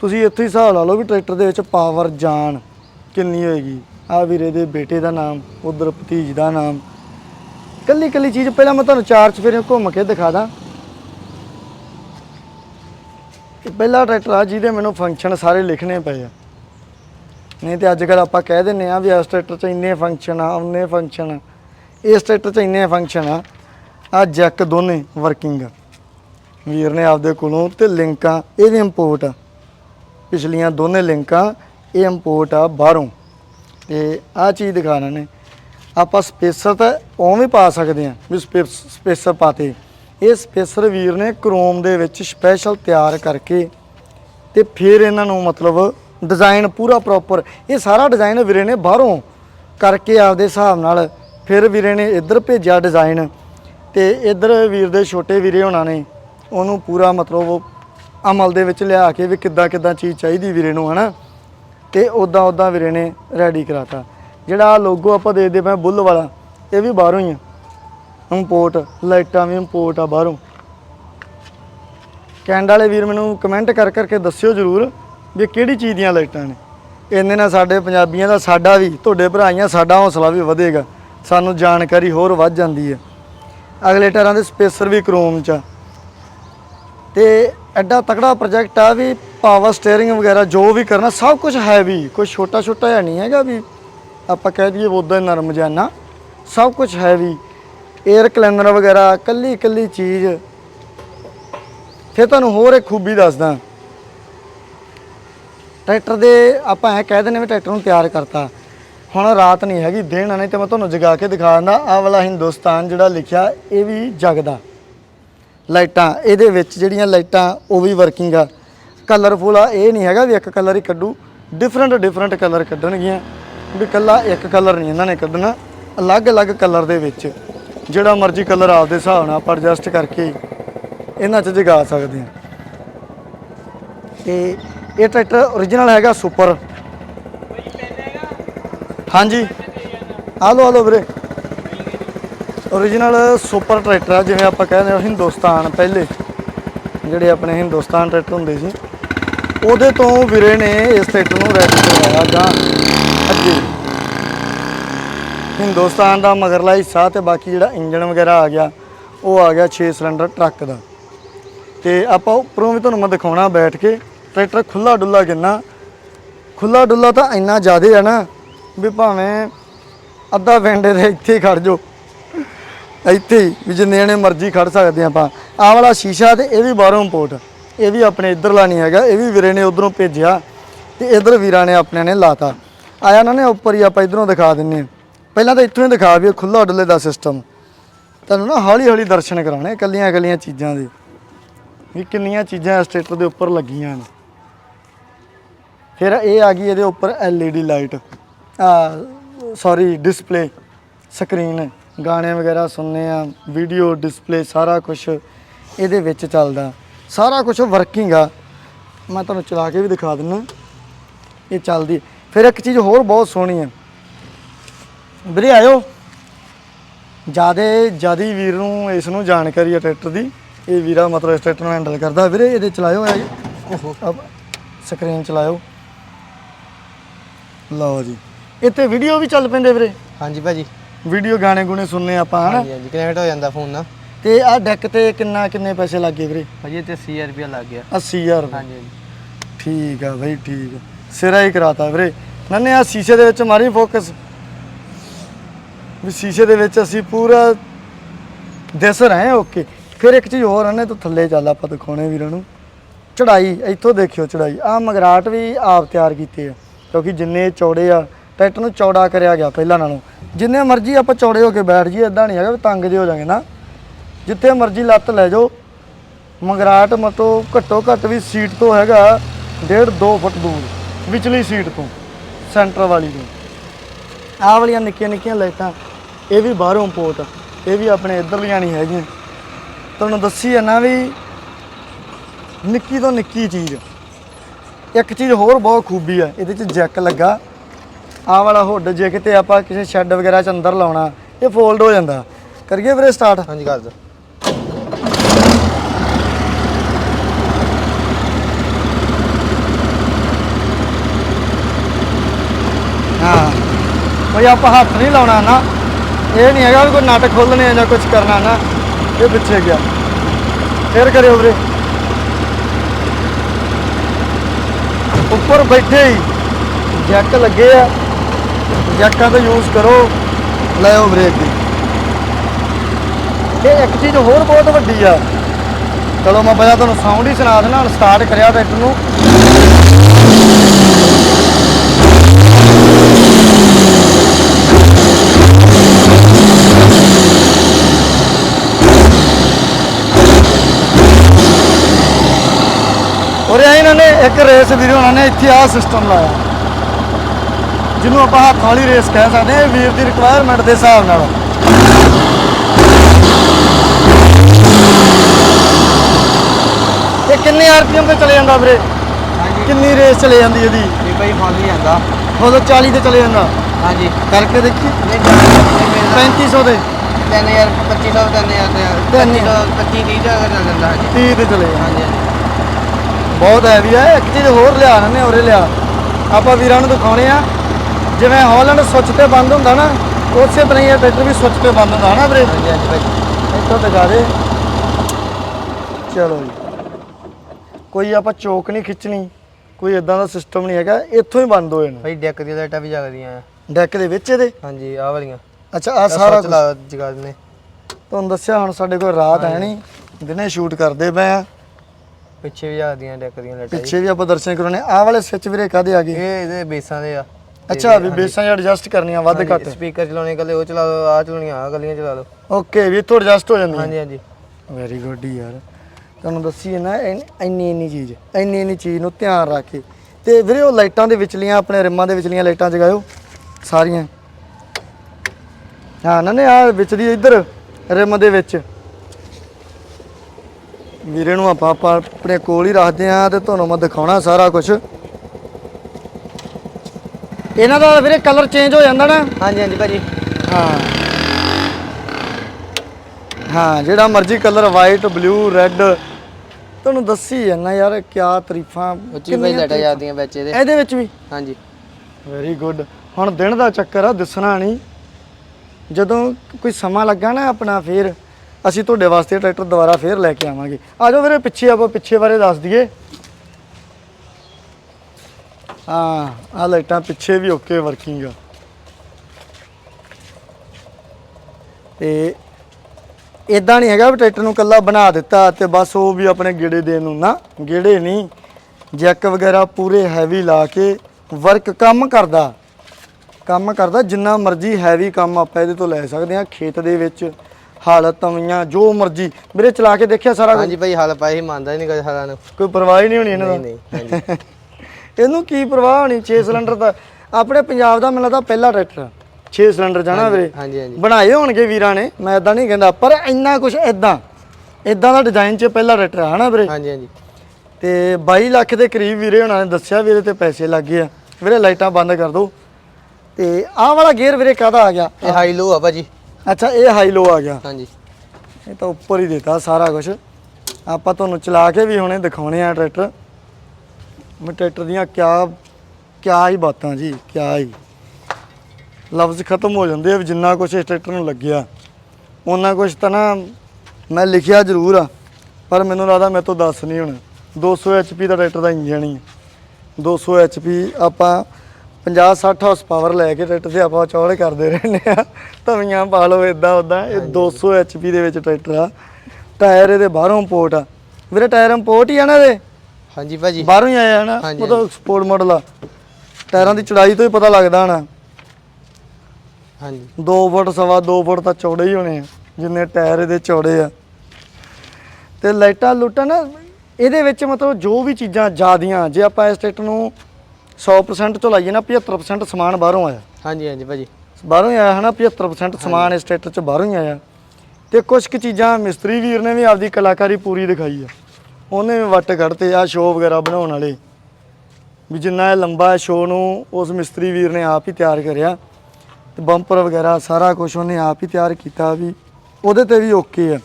ਤੁਸੀਂ ਇੱਥੇ ਹੀ ਹਿਸਾਬ ਲਾ ਲਓ ਵੀ ਟਰੈਕਟਰ ਦੇ ਵਿੱਚ ਪਾਵਰ ਜਾਨ ਕਿੰਨੀ ਹੋਏਗੀ। ਆ ਵੀਰੇ ਦੇ ਬੇਟੇ ਦਾ ਨਾਮ, ਉਧਰ ਭਤੀਜ ਦਾ ਨਾਮ। ਕੱਲੀ ਕੱਲੀ ਚੀਜ਼, ਪਹਿਲਾਂ ਮੈਂ ਤੁਹਾਨੂੰ ਚਾਰ ਚਫੇਰੇ ਘੁੰਮ ਕੇ ਦਿਖਾ ਦਾਂ। ਇਹ ਪਹਿਲਾ ਟਰੈਕਟਰ ਆ ਜਿਹਦੇ ਮੈਨੂੰ ਫੰਕਸ਼ਨ ਸਾਰੇ ਲਿਖਣੇ ਪਏ ਆ। ਨਹੀਂ ਤੇ ਅੱਜ ਕੱਲ ਆਪਾਂ ਕਹਿ ਦਿੰਨੇ ਆ ਵੀ ਇਸ ਟਰੈਕਟਰ 'ਚ ਇੰਨੇ ਫੰਕਸ਼ਨ ਆ, ਉਹਨੇ ਫੰਕਸ਼ਨ ਆ। ਇਸ ਟਰੈਕਟਰ 'ਚ ਇੰਨੇ ਫੰਕਸ਼ਨ ਆ ਆ ਜੈਕ ਦੋਨੇ ਵਰਕਿੰਗ ਵੀਰ ਨੇ ਆਪਦੇ ਕੋਲੋਂ ਤੇ ਲਿੰਕਾਂ ਇਹ ਇੰਪੋਰਟ ਆ। ਪਿਛਲੀਆਂ ਦੋਨੇ ਲਿੰਕਾਂ, ਇਹ ਇੰਪੋਰਟ ਆ ਬਾਹਰੋਂ। ਤੇ ਆ ਚੀਜ਼ ਦਿਖਾਣਾ ਨੇ। ਆਪਾਂ ਸਪੇਸਰ ਤਾਂ ਉਵੇਂ ਪਾ ਸਕਦੇ ਆ ਵੀ ਸਪੇਸਰ ਪਾਤੇ। ਇਹ ਸਪੇਸਰ ਵੀਰ ਨੇ ਕ੍ਰੋਮ ਦੇ ਵਿੱਚ ਸਪੈਸ਼ਲ ਤਿਆਰ ਕਰਕੇ ਤੇ ਫਿਰ ਇਹਨਾਂ ਨੂੰ ਮਤਲਬ ਡਿਜ਼ਾਈਨ ਪੂਰਾ ਪ੍ਰੋਪਰ ਇਹ ਸਾਰਾ ਡਿਜ਼ਾਈਨ ਵੀਰੇ ਨੇ ਬਾਹਰੋਂ ਕਰਕੇ ਆਪਦੇ ਹਿਸਾਬ ਨਾਲ ਫਿਰ ਵੀਰੇ ਨੇ ਇੱਧਰ ਭੇਜਿਆ ਡਿਜ਼ਾਈਨ ਤੇ ਇੱਧਰ ਵੀਰ ਦੇ ਛੋਟੇ ਵੀਰੇ ਹੋਣਾ ਨੇ, ਉਹਨੂੰ ਪੂਰਾ ਮਤਲਬ ਉਹ ਅਮਲ ਦੇ ਵਿੱਚ ਲਿਆ ਕੇ ਵੀ ਕਿੱਦਾਂ ਕਿੱਦਾਂ ਚੀਜ਼ ਚਾਹੀਦੀ ਵੀਰੇ ਨੂੰ, ਹਨਾ? ਤੇ ਉਦਾਂ ਉਦਾਂ ਵੀਰੇ ਨੇ ਰੈਡੀ ਕਰਾਤਾ। ਜਿਹੜਾ ਲੋਗੋ ਆਪਾਂ ਦੇਖਦੇ ਪਏ ਬੁੱਲ ਵਾਲਾ, ਇਹ ਵੀ ਬਾਹਰੋਂ ਹੀ ਆ। ਇੰਪੋਰਟ ਲਾਈਟਾਂ ਵੀ ਇੰਪੋਰਟ ਆ ਬਾਹਰੋਂ। ਕੈਨੇਡਾ ਵਾਲੇ ਵੀਰ ਮੈਨੂੰ ਕਮੈਂਟ ਕਰ ਕਰਕੇ ਦੱਸਿਓ ਜਰੂਰ ਵੀ ਕਿਹੜੀ ਚੀਜ਼ ਦੀਆਂ ਲਾਈਟਾਂ ਨੇ। ਇੰਨੇ ਨਾਲ ਸਾਡੇ ਪੰਜਾਬੀਆਂ ਦਾ ਸਾਡਾ ਵੀ, ਤੁਹਾਡੇ ਭਰਾਈਆਂ ਸਾਡਾ ਹੌਸਲਾ ਵੀ ਵਧੇਗਾ। ਸਾਨੂੰ ਜਾਣਕਾਰੀ ਹੋਰ ਵੱਧ ਜਾਂਦੀ ਹੈ। ਅਗਲੇ ਟਾਇਰਾਂ ਦੇ ਸਪੇਸਰ ਵੀ ਕ੍ਰੋਮ ਚ ਆ। ਤੇ ਐਡਾ ਤਕੜਾ ਪ੍ਰੋਜੈਕਟ ਆ ਵੀ ਪਾਵਰ ਸਟੀਅਰਿੰਗ ਵਗੈਰਾ ਜੋ ਵੀ ਕਰਨਾ, ਸਭ ਕੁਝ ਹੈ ਵੀ ਕੋਈ ਛੋਟਾ ਛੋਟਾ ਜਿਹਾ ਨਹੀਂ ਹੈਗਾ ਵੀ ਆਪਾਂ ਕਹਿ ਦਈਏ ਉਦਾਂ ਨਰਮ ਜਿਹਾ ਸਭ ਕੁਝ ਹੈ ਵੀ 에ਅਰ ਕਲੀਨਰ ਵਗੈਰਾ ਕੱਲੀ ਕੱਲੀ ਚੀਜ਼। ਫਿਰ ਤੁਹਾਨੂੰ ਹੋਰ ਇੱਕ ਖੂਬੀ ਦੱਸਦਾ। ਟਰੈਕਟਰ ਦੇ ਆਪਾਂ ਐ ਕਹਿ ਦਿੰਦੇ ਵੀ ਟਰੈਕਟਰ ਨੂੰ ਤਿਆਰ ਕਰਤਾ। ਹੁਣ ਰਾਤ ਨਹੀਂ ਹੈਗੀ ਦਿਨ ਆ, ਨਹੀਂ ਤੇ ਮੈਂ ਤੁਹਾਨੂੰ ਜਗਾ ਕੇ ਦਿਖਾ ਦਿੰਦਾ। ਆਹ ਵਾਲਾ ਹਿੰਦੁਸਤਾਨ ਜਿਹੜਾ ਲਿਖਿਆ ਇਹ ਵੀ ਜਗਦਾ। ਲਾਈਟਾਂ ਇਹਦੇ ਵਿੱਚ ਜਿਹੜੀਆਂ ਲਾਈਟਾਂ ਉਹ ਵੀ ਵਰਕਿੰਗ ਆ। ਕਲਰਫੁਲ ਆ ਇਹ ਨਹੀਂ ਹੈਗਾ ਵੀ ਇੱਕ ਕਲਰ ਹੀ ਕੱਢੂ। ਡਿਫਰੈਂਟ ਡਿਫਰੈਂਟ ਕਲਰ ਕੱਢਣਗੀਆਂ। ਵੀ ਕੱਲਾ ਇੱਕ ਕਲਰ ਨਹੀਂ ਇਹਨਾਂ ਨੇ ਕੱਢਣਾ। ਅਲੱਗ-ਅਲੱਗ ਕਲਰ ਦੇ ਵਿੱਚ। ਜਿਹੜਾ ਮਰਜ਼ੀ ਕਲਰ ਆਪਦੇ ਹਿਸਾਬ ਨਾਲ ਆਪਾਂ ਐਡਜਸਟ ਕਰਕੇ ਇਹਨਾਂ 'ਚ ਜਗਾ ਸਕਦੇ ਹਾਂ। ਤੇ ਇਹ ਟਰੈਕਟਰ origignal ਹੈਗਾ ਸੁਪਰ ਹਾਂਜੀ। ਆਲੋ ਆਲੋ ਆ ਲਓ ਵੀਰੇ। origignal ਸੁਪਰ ਟਰੈਕਟਰ ਆ, ਜਿਵੇਂ ਆਪਾਂ ਕਹਿੰਦੇ ਹਾਂ ਹਿੰਦੁਸਤਾਨ ਪਹਿਲੇ। ਜਿਹੜੇ ਆਪਣੇ ਹਿੰਦੁਸਤਾਨ ਟਰੈਕਟਰ ਹੁੰਦੇ ਸੀ। ਉਹਦੇ ਤੋਂ ਵੀਰੇ ਨੇ ਇਸ ਟਰੈਕਟਰ ਨੂੰ ਰੈਡੀ ਕਰਵਾਇਆ ਜਾਂ ਅੱਗੇ। ਹਿੰਦੁਸਤਾਨ ਦਾ ਮਗਰਲਾ ਹਿੱਸਾ ਤੇ ਬਾਕੀ ਜਿਹੜਾ ਇੰਜਨ ਵਗੈਰਾ ਆ ਗਿਆ, ਉਹ ਆ ਗਿਆ 6 ਸਿਲੰਡਰ ਟਰੱਕ ਦਾ। ਤੇ ਆਪਾਂ ਉੱਪਰੋਂ ਵੀ ਤੁਹਾਨੂੰ ਮੈਂ ਦਿਖਾਉਣਾ ਬੈਠ ਕੇ, ਟਰੈਕਟਰ ਖੁੱਲਾ ਡੁੱਲਾ ਕਿੰਨਾ ਖੁੱਲਾ ਡੁੱਲਾ ਤਾਂ ਇੰਨਾ ਜ਼ਿਆਦਾ ਆ ਨਾ ਵੀ ਭਾਵੇਂ ਅੱਧਾ ਵੈਂਡੇ ਦੇ ਇੱਥੇ ਹੀ ਖੜ ਜਾਓ। ਇੱਥੇ ਹੀ, ਵੀ ਜਿੰਨੇ ਜਣੇ ਮਰਜ਼ੀ ਖੜ ਸਕਦੇ ਆਪਾਂ। ਆਹ ਵਾਲਾ ਸ਼ੀਸ਼ਾ ਤੇ ਇਹ ਵੀ ਬਾਹਰੋਂ ਇੰਪੋਰਟ ਇਹ ਵੀ ਆਪਣੇ ਇੱਧਰਲਾ ਨਹੀਂ ਹੈਗਾ, ਇਹ ਵੀ ਵੀਰੇ ਨੇ ਉਧਰੋਂ ਭੇਜਿਆ ਤੇ ਇੱਧਰ ਵੀਰਾਂ ਨੇ ਆਪਣਿਆਂ ਨੇ ਲਾਤਾ। ਆਇਆ ਨਾ ਨੇ ਉੱਪਰ ਹੀ ਆਪਾਂ ਇਧਰੋਂ ਦਿਖਾ ਦਿੰਨੇ ਆ। ਪਹਿਲਾਂ ਤਾਂ ਇੱਥੋਂ ਹੀ ਦਿਖਾ ਵੀ ਇਹ ਖੁੱਲਾ ਡੁੱਲੇ ਦਾ ਸਿਸਟਮ ਤੁਹਾਨੂੰ ਨਾ ਹੌਲੀ ਹੌਲੀ ਦਰਸ਼ਨ ਕਰਾਉਣੇ ਕੱਲੀਆਂ ਕੱਲੀਆਂ ਚੀਜ਼ਾਂ ਦੇ। ਵੀ ਕਿੰਨੀਆਂ ਚੀਜ਼ਾਂ ਇਸ ਟਰੈਕਟਰ ਦੇ ਉੱਪਰ ਲੱਗੀਆਂ ਨੇ। ਫਿਰ ਇਹ ਆ ਗਈ ਇਹਦੇ ਉੱਪਰ LED ਲਾਈਟ ਆ ਸੌਰੀ ਡਿਸਪਲੇ ਸਕਰੀਨ ਗਾਣੇ ਵਗੈਰਾ ਸੁਣਨੇ ਆ ਵੀਡੀਓ ਡਿਸਪਲੇ ਸਾਰਾ ਕੁਝ ਇਹਦੇ ਵਿੱਚ ਚੱਲਦਾ। ਸਾਰਾ ਕੁਝ ਵਰਕਿੰਗ ਆ। ਮੈਂ ਤੁਹਾਨੂੰ ਚਲਾ ਕੇ ਵੀ ਦਿਖਾ ਦਿੰਨਾ। ਇਹ ਚੱਲਦੀ। ਫਿਰ ਇੱਕ ਚੀਜ਼ ਹੋਰ ਬਹੁਤ ਸੋਹਣੀ ਹੈ ਵੀਰੇ ਆਇਓ। ਜਿਆਦੇ ਜਿਆਦੀ ਵੀਰ ਨੂੰ ਇਸ ਨੂੰ ਜਾਣਕਾਰੀ ਹੈ ਟਰੈਕਟਰ ਦੀ। ਇਹ ਵੀਰਾ ਮਤਲਬ ਇਸ ਟਰੈਕਟਰ ਨੂੰ ਹੈਂਡਲ ਕਰਦਾ। ਵੀਰੇ ਇਹਦੇ ਚਲਾਇਓ ਆ ਓਹੋ। ਸਕਰੀਨ ਚਲਾਇਓ। ਲਓ ਜੀ। ਇੱਥੇ ਵੀਡੀਓ ਵੀ ਚੱਲ ਪੈਂਦੇ ਵੀਰੇ। ਹਾਂਜੀ ਭਾਜੀ। ਵੀਡੀਓ ਗਾਣੇ ਗੁਣੇ ਸੁਣਨੇ ਆਪਾਂ ਹਨਾ? ਹਾਂਜੀ ਹਾਂਜੀ। ਕਨੈਕਟ ਹੋ ਜਾਂਦਾ ਫੋਨ ਨਾਲ। ਤੇ ਆਹ ਡੈਕ ਤੇ ਕਿੰਨਾ ਕਿੰਨੇ ਪੈਸੇ ਲੱਗੇ ਵੀਰੇ? ਭਾਜੀ ਤੇ 80000 ਰੁਪਇਆ ਲੱਗ ਗਿਆ। 80000 ਰੁਪਏ ਹਾਂਜੀ ਹਾਂਜੀ। ਠੀਕ ਆ ਬਈ ਠੀਕ ਆ। ਸਿਰਾ ਹੀ ਕਰਾਤਾ ਵੀਰੇ। ਨੰਨੇ ਆ ਸ਼ੀਸ਼ੇ ਦੇ ਵਿੱਚ ਮਾਰੀ ਫੋਕਸ ਵੀ ਸ਼ੀਸ਼ੇ ਦੇ ਵਿੱਚ ਅਸੀਂ ਪੂਰਾ ਦਿਸ ਰਹੇ ਓਕੇ ਫਿਰ ਇੱਕ ਚੀਜ਼ ਹੋਰ ਆਨੇ ਤੋਂ ਥੱਲੇ ਚੱਲ ਆਪਾਂ ਦਿਖਾਉਣੇ ਵੀਰਾਂ ਨੂੰ। ਚੜਾਈ, ਇੱਥੋਂ ਦੇਖਿਓ ਚੜਾਈ। ਆ ਮਗਰਾਟ ਵੀ ਆਪ ਤਿਆਰ ਕੀਤੇ ਆ, ਕਿਉਂਕਿ ਜਿੰਨੇ ਚੌੜੇ ਆ ਟਰੈਕਟਰ ਨੂੰ ਚੌੜਾ ਕਰਿਆ ਗਿਆ ਪਹਿਲਾਂ ਨਾਲੋਂ। ਜਿੰਨੇ ਮਰਜ਼ੀ ਆਪਾਂ ਚੌੜੇ ਹੋ ਕੇ ਬੈਠ ਜਾਈਏ ਇਦਾਂ ਨਹੀਂ ਹੈਗਾ ਵੀ ਤੰਗ ਜਿਹੇ ਹੋ ਜਾਗੇ ਨਾ। ਜਿੱਥੇ ਮਰਜ਼ੀ ਲੱਤ ਲੈ ਜਾਓ, ਮਗਰਾਟ ਮਤੋ ਘੱਟੋ ਘੱਟ ਵੀ ਸੀਟ ਤੋਂ ਹੈਗਾ ਡੇਢ 2 ਫੁੱਟ ਦੂਰ, ਵਿਚਲੀ ਸੀਟ ਤੋਂ, ਸੈਂਟਰ ਵਾਲੀ ਤੋਂ। ਆਹ ਵਾਲੀਆਂ ਨਿੱਕੀਆਂ ਨਿੱਕੀਆਂ ਲਾਈਟਾਂ ਇਹ ਵੀ ਬਾਹਰੋਂ ਪੋਟ ਇਹ ਵੀ ਆਪਣੇ ਇੱਧਰਲੀਆਂ ਨਹੀਂ ਹੈਗੀਆਂ। ਤੁਹਾਨੂੰ ਦੱਸੀ ਹੈ ਨਾ ਵੀ ਨਿੱਕੀ ਤੋਂ ਨਿੱਕੀ ਚੀਜ਼। ਇੱਕ ਚੀਜ਼ ਹੋਰ ਬਹੁਤ ਖੂਬੀ ਹੈ ਇਹਦੇ 'ਚ ਜੈਕ ਲੱਗਾ। ਆਹ ਵਾਲਾ ਹੁੱਡ ਜੇ ਕਿਤੇ ਆਪਾਂ ਕਿਸੇ ਸ਼ੈੱਡ ਵਗੈਰਾ 'ਚ ਅੰਦਰ ਲਾਉਣਾ ਇਹ ਫੋਲਡ ਹੋ ਜਾਂਦਾ। ਕਰੀਏ ਵੀਰੇ ਸਟਾਰਟ ਹਾਂਜੀ ਕਰ ਦੋ ਹਾਂ। ਕੋਈ ਆਪਾਂ ਹੱਥ ਨਹੀਂ ਲਾਉਣਾ ਨਾ। ਇਹ ਨਹੀਂ ਹੈਗਾ ਵੀ ਕੋਈ ਨਾਟਕ ਖੋਲਣੇ ਆ ਜਾਂ ਕੁਝ ਕਰਨਾ ਨਾ, ਇਹ ਪਿੱਛੇ ਗਿਆ। ਫੇਰ ਕਰਿਓ ਵੀਰੇ। ਉੱਪਰ ਬੈਠੇ ਹੀ, ਜੈਕ ਲੱਗੇ ਆ। ਜੈਕਾਂ ਦਾ ਯੂਜ਼ ਕਰੋ। ਲਾਇਓ ਬ੍ਰੇਕ ਦੀ ਇਹ ਇੱਕ ਚੀਜ਼ ਹੋਰ ਬਹੁਤ ਵੱਡੀ ਆ। ਚਲੋ ਮੈਂ ਪਹਿਲਾਂ ਤੁਹਾਨੂੰ ਸਾਊਂਡ ਹੀ ਸੁਣਾ ਦੇਣਾ ਹੁਣ ਸਟਾਰਟ ਕਰਿਆ ਟਰੈਕਟਰ ਨੂੰ ਔਰ ਇਹ ਇਹਨਾਂ ਨੇ ਇੱਕ ਰੇਸ ਵੀਰੇ ਉਹਨਾਂ ਨੇ ਇੱਥੇ ਆਹ ਸਿਸਟਮ ਲਾਇਆ। ਜਿਹਨੂੰ ਆਪਾਂ ਹੱਥ ਵਾਲੀ ਰੇਸ ਕਹਿ ਸਕਦੇ ਹਾਂ ਇਹ ਵੀਰ ਦੀ ਰਿਕੁਆਇਰਮੈਂਟ ਦੇ ਹਿਸਾਬ ਨਾਲ। ਇਹ ਕਿੰਨੇ ਆਰਪੀਐਮ ਤੇ ਚਲੇ ਜਾਂਦਾ ਵੀਰੇ? ਕਿੰਨੀ ਰੇਸ ਚਲੇ ਜਾਂਦੀ ਇਹਦੀ? ਇਹ ਭਾਈ ਫੋਨ ਨਹੀਂ ਆਂਦਾ ਉਦੋਂ 40 ਤੇ ਚਲੇ ਜਾਂਦਾ। ਹਾਂਜੀ। ਕਰਕੇ ਦੇਖੀ। ਨਹੀਂ ਜਾਣਾ 3500 ਦੇ। 3000 2500 3000 ਤਿੰਨ 2500 25 30 ਦਾ ਚੱਲ ਜਾਂਦਾ ਹਾਂਜੀ। 30 ਤੇ ਚਲੇ ਹਾਂਜੀ। ਬਹੁਤ ਹੈਵੀ ਆ ਇੱਕ ਚੀਜ਼ ਹੋਰ ਲਿਆ ਨੇ ਉਰੇ ਲਿਆ। ਆਪਾਂ ਵੀਰਾਂ ਨੂੰ ਦਿਖਾਉਣੇ ਆ। ਜਿਵੇਂ ਹਾਲੈਂਡ ਸੁੱਚ ਤੇ ਬੰਦ ਹੁੰਦਾ ਨਾ ਉਸੇ ਤਰ੍ਹਾਂ ਹੀ ਇਹ ਟਰੈਕਟਰ ਵੀ ਸੁੱਚ ਤੇ ਬੰਦ ਹੁੰਦਾ ਨਾ ਵੀਰੇ? ਹਾਂਜੀ ਹਾਂਜੀ ਭਾਈ। ਇੱਥੋਂ ਦਿਖਾ ਦੇ। ਚਲੋ ਜੀ। ਕੋਈ ਆਪਾਂ ਚੋਕ ਨਹੀਂ ਖਿੱਚਣੀ ਕੋਈ ਇਦਾਂ ਦਾ ਸਿਸਟਮ ਨਹੀਂ ਹੈਗਾ ਇੱਥੋਂ ਹੀ ਬੰਦ ਹੋ ਜਾਣਾ। ਭਾਈ ਡੈਕ ਦੀ ਲਾਈਟਾਂ ਵੀ ਜਗਦੀਆਂ ਆ। ਡੈਕ ਦੇ ਵਿੱਚ ਇਹਦੇ? ਹਾਂਜੀ ਆਹ ਵਾਲੀਆਂ। ਅੱਛਾ ਆ ਸਾਰਾ ਜਗਾ ਦਿੰਦੇ। ਤੁਹਾਨੂੰ ਦੱਸਿਆ ਹੁਣ ਸਾਡੇ ਕੋਲ ਰਾਤ ਹੈ ਨਹੀਂ ਦਿਨੇ ਸ਼ੂਟ ਕਰਦੇ ਪਏ ਆ। ਪਿੱਛੇ ਵੀ ਜਗਦੀਆਂ ਡੈਕ ਦੀਆਂ ਲਾਈਟਾਂ ਜੀ। ਪਿੱਛੇ ਵੀ ਆਪਾਂ ਦਰਸ਼ਨ ਕਰਾਉਣੇ ਆਹ ਵਾਲੇ ਸਵਿਚ ਵੀਰੇ ਕਾਦੇ ਆ ਗਏ? ਇਹ ਇਹਦੇ ਬੇਸਾਂ ਦੇ ਆ। ਅੱਛਾ ਵੀ ਬੇਸਾਂ ਐਡਜਸਟ ਕਰਨੀਆਂ ਵੱਧ ਘੱਟ। ਸਪੀਕਰ ਚਲਾਉਣੇ ਕੱਲੇ ਉਹ ਚਲਾ ਲਓ ਆ ਚਲਾਉਣੀਆਂ ਆ ਗਲੀਆਂ ਚਲਾ ਲਓ। ਓਕੇ ਵੀ ਇੱਥੋਂ ਐਡਜਸਟ ਹੋ ਜਾਂਦੀ ਹਾਂਜੀ ਹਾਂਜੀ। ਵੈਰੀ ਗੁੱਡ ਯਾਰ। ਤੁਹਾਨੂੰ ਦੱਸੀ ਹੈ ਨਾ ਇਨ- ਇੰਨੀ ਇੰਨੀ ਚੀਜ਼ ਇੰਨੀ ਇੰਨੀ ਚੀਜ਼ ਨੂੰ ਧਿਆਨ ਰੱਖ ਕੇ। ਤੇ ਵੀਰੇ ਉਹ ਲਾਈਟਾਂ ਦੇ ਵਿਚਲੀਆਂ ਆਪਣੇ ਰਿਮਾਂ ਦੇ ਵਿਚਲੀਆਂ ਲਾਈਟਾਂ ਜਗਾਇਓ ਸਾਰੀਆਂ। ਹਾਂ ਨਾ ਨੇ ਆ ਵਿੱਚ ਦੀ ਇੱਧਰ ਰਿਮ ਦੇ ਵਿੱਚ। ਵੀਰੇ ਨੂੰ ਆਪਾਂ ਆਪਾਂ ਆਪਣੇ ਕੋਲ ਹੀ ਰੱਖਦੇ ਆ ਤੇ ਤੁਹਾਨੂੰ ਮੈਂ ਦਿਖਾਉਣਾ ਸਾਰਾ ਕੁਝ ਇਹਨਾਂ ਦਾ ਵੀਰੇ ਕਲਰ ਚੇਂਜ ਹੋ ਜਾਂਦਾ ਨਾ। ਹਾਂਜੀ ਹਾਂਜੀ ਭਾਜੀ। ਹਾਂ। ਹਾਂ ਜਿਹੜਾ ਮਰਜ਼ੀ ਕਲਰ ਵਾਈਟ ਬਲੂ ਰੈੱਡ ਤੁਹਾਨੂੰ ਦੱਸੀ ਨਾ ਯਾਰ ਕਿਆ ਤਾਰੀਫਾਂ ਉੱਚੀ ਭਾਈ ਜਾਂਦੀਆਂ ਵਿੱਚ ਇਹਦੇ। ਇਹਦੇ ਵਿੱਚ ਵੀ? ਹਾਂਜੀ। ਵੈਰੀ ਗੁੱਡ ਹੁਣ ਦਿਨ ਦਾ ਚੱਕਰ ਆ ਦਿਸਣਾ ਨਹੀਂ। ਜਦੋਂ ਕੋਈ ਸਮਾਂ ਲੱਗਾ ਨਾ ਆਪਣਾ ਫੇਰ ਅਸੀਂ ਤੁਹਾਡੇ ਵਾਸਤੇ ਟਰੈਕਟਰ ਦੁਬਾਰਾ ਫੇਰ ਲੈ ਕੇ ਆਵਾਂਗੇ। ਆ ਜਾਓ ਵੀਰੇ, ਪਿੱਛੇ ਆਪਾਂ ਪਿੱਛੇ ਬਾਰੇ ਦੱਸ ਦਈਏ। ਹਾਂ ਆ ਲਾਈਟਾਂ ਪਿੱਛੇ ਵੀ ਓਕੇ ਵਰਕਿੰਗ ਆ। ਤੇ ਇਦਾਂ ਨਹੀਂ ਹੈਗਾ ਵੀ ਟਰੈਕਟਰ ਨੂੰ ਕੱਲਾ ਬਣਾ ਦਿੱਤਾ ਤੇ ਬਸ ਉਹ ਵੀ ਆਪਣੇ ਗੇੜੇ ਦੇਣ ਨੂੰ ਨਾ, ਗੇੜੇ ਨਹੀਂ। ਜੈਕ ਵਗੈਰਾ ਪੂਰੇ ਹੈਵੀ ਲਾ ਕੇ ਵਰਕ ਕੰਮ ਕਰਦਾ। ਕੰਮ ਕਰਦਾ, ਜਿੰਨਾ ਮਰਜ਼ੀ ਹੈਵੀ ਕੰਮ ਆਪਾਂ ਇਹਦੇ ਤੋਂ ਲੈ ਸਕਦੇ ਹਾਂ, ਖੇਤ ਦੇ ਵਿੱਚ। ਹਲ ਤਵੀਆਂ ਜੋ ਮਰਜ਼ੀ। ਵੀਰੇ ਚਲਾ ਕੇ ਦੇਖਿਆ ਸਾਰਾ ਕੁਝ? ਹਾਂਜੀ ਭਾਈ ਹਲ ਸੀ ਮੰਨਦਾ ਹੀ ਨਹੀਂ ਕਦੇ ਹਲਾਂ ਨੂੰ। ਕੋਈ ਪਰਵਾਹ ਹੀ ਨਹੀਂ ਹੋਣੀ ਇਹਨਾਂ ਨਹੀਂ ਦਾ ਨਹੀਂ ਇਹਨੂੰ ਕੀ ਪਰਵਾਹ ਹੋਣੀ? 6 ਸਿਲੰਡਰ ਦਾ ਆਪਣੇ ਪੰਜਾਬ ਦਾ ਮੈਨੂੰ ਲੱਗਦਾ ਪਹਿਲਾ ਟਰੈਕਟਰ 6 ਸਿਲੰਡਰ ਜਾਣਾ ਵੀਰੇ। ਹਾਂਜੀ ਹਾਂਜੀ। ਬਣਾਏ ਹੋਣਗੇ ਵੀਰਾਂ ਨੇ ਮੈਂ ਇਦਾਂ ਨਹੀਂ ਕਹਿੰਦਾ ਪਰ ਇੰਨਾ ਕੁਝ ਇਦਾਂ ਇਦਾਂ ਦਾ ਡਿਜ਼ਾਈਨ 'ਚ ਪਹਿਲਾ ਟਰੈਕਟਰ ਆ ਹਨਾ ਵੀਰੇ? ਹਾਂਜੀ ਹਾਂਜੀ। ਤੇ 22 ਲੱਖ ਦੇ ਕਰੀਬ ਵੀਰੇ ਹੋਣਾ ਨੇ ਦੱਸਿਆ ਵੀਰੇ ਤੇ ਪੈਸੇ ਲੱਗ ਗਏ ਆ। ਵੀਰੇ ਲਾਈਟਾਂ ਬੰਦ ਕਰ ਦਿਓ। ਤੇ ਆਹ ਵਾਲਾ ਗੇਅਰ ਵੀਰੇ ਕਾਹਦਾ ਆ ਗਿਆ? ਇਹ ਹਾਈ ਲੋ ਆ ਭਾਜੀ। ਅੱਛਾ ਇਹ ਹਾਈ ਲੋ ਆ ਗਿਆ। ਹਾਂਜੀ। ਇਹ ਤਾਂ ਉੱਪਰ ਹੀ ਦਿੱਤਾ ਸਾਰਾ ਕੁਝ ਆਪਾਂ ਤੁਹਾਨੂੰ ਚਲਾ ਕੇ ਵੀ ਹੁਣੇ ਦਿਖਾਉਣੇ ਆ ਟਰੈਕਟਰ। ਮੈਂ ਟਰੈਕਟਰ ਦੀਆਂ ਕਿਆ ਕਿਆ ਹੀ ਬਾਤਾਂ ਜੀ ਕਿਆ ਹੀ। ਲਫ਼ਜ਼ ਖਤਮ ਹੋ ਜਾਂਦੇ ਆ ਜਿੰਨਾ ਕੁਝ ਇਸ ਟਰੈਕਟਰ ਨੂੰ ਲੱਗਿਆ। ਉਹਨਾਂ ਕੁਝ ਤਾਂ ਨਾ ਮੈਂ ਲਿਖਿਆ ਜ਼ਰੂਰ ਆ ਪਰ ਮੈਨੂੰ ਲੱਗਦਾ ਮੇਰੇ ਤੋਂ ਦੱਸ ਨਹੀਂ ਹੁਣ। 200 ਐਚਪੀ ਦਾ ਟਰੈਕਟਰ ਦਾ ਇੰਜਣ ਹੈ 200 ਐਚਪੀ ਆਪਾਂ 50 60 ਹਾਰਸ ਪਾਵਰ ਲੈ ਕੇ ਟਰੈਕਟਰ ਤੇ ਆਪਾਂ ਚੌੜ ਕਰਦੇ ਰਹਿੰਦੇ ਆ। ਧਵੀਆਂ ਪਾ ਲਓ ਇਦਾਂ ਉਦਾਂ ਇਹ 200 ਐਚਪੀ ਦੇ ਵਿੱਚ ਟਰੈਕਟਰ ਆ। ਟਾਇਰ ਇਹਦੇ ਬਾਹਰੋਂ ਇੰਪੋਰਟ ਆ। ਵੀਰੇ ਟਾਇਰ ਇੰਪੋਰਟ ਹੀ ਆ ਨਾ ਇਹਦੇ? ਹਾਂਜੀ ਭਾਜੀ। ਬਾਹਰੋਂ ਹੀ ਆਇਆ ਨਾ? ਹਾਂਜੀ, ਮਤਲਬ ਸਪੋਰਟ ਮਾਡਲ ਆ। ਟਾਇਰਾਂ ਦੀ ਚੌੜਾਈ ਤੋਂ ਹੀ ਪਤਾ ਲੱਗਦਾ ਹਨਾ। ਹਾਂਜੀ। 2 ਫੁੱਟ ਸਵਾ 2 ਫੁੱਟ ਤਾਂ ਚੌੜੇ ਹੀ ਹੋਣੇ ਆ ਜਿੰਨੇ ਟਾਇਰ ਇਹਦੇ ਚੌੜੇ ਆ। ਤੇ ਲਾਈਟਾਂ ਲੁੱਟਾਂ ਨਾ ਇਹਦੇ ਵਿੱਚ ਮਤਲਬ ਜੋ ਵੀ ਚੀਜ਼ਾਂ ਜ਼ਿਆਦੀਆਂ ਜੇ ਆਪਾਂ ਇਸ ਟਰੈਕਟਰ ਨੂੰ 100% ਤੋਂ ਲਾਈਏ ਨਾ 75% ਸਮਾਨ ਬਾਹਰੋਂ ਆਇਆ। ਹਾਂਜੀ ਹਾਂਜੀ ਭਾਜੀ। ਬਾਹਰੋਂ ਹੀ ਆਇਆ ਹਨਾ 75% ਸਮਾਨ ਇਸ ਟਰੈਕਟਰ ਚ ਬਾਹਰੋਂ ਹੀ ਆਇਆ। ਤੇ ਕੁਝ ਕੁ ਚੀਜ਼ਾਂ ਮਿਸਤਰੀ ਵੀਰ ਨੇ ਵੀ ਆਪਦੀ ਕਲਾਕਾਰੀ ਪੂਰੀ ਦਿਖਾਈ ਆ। ਉਹਨੇ ਵੀ ਵੱਟ ਕੱਢਤੇ ਆ ਸ਼ੋਅ ਵਗੈਰਾ ਬਣਾਉਣ ਵਾਲੇ। ਵੀ ਜਿੰਨਾ ਇਹ ਲੰਬਾ ਸ਼ੋਅ ਨੂੰ ਉਸ ਮਿਸਤਰੀ ਵੀਰ ਨੇ ਆਪ ਹੀ ਤਿਆਰ ਕਰਿਆ। ਤੇ ਬੰਪਰ ਵਗੈਰਾ ਸਾਰਾ ਕੁਝ ਉਹਨੇ ਆਪ ਹੀ ਤਿਆਰ ਕੀਤਾ ਵੀ ਉਹਦੇ ਤੇ ਵੀ ਓਕੇ ਆ।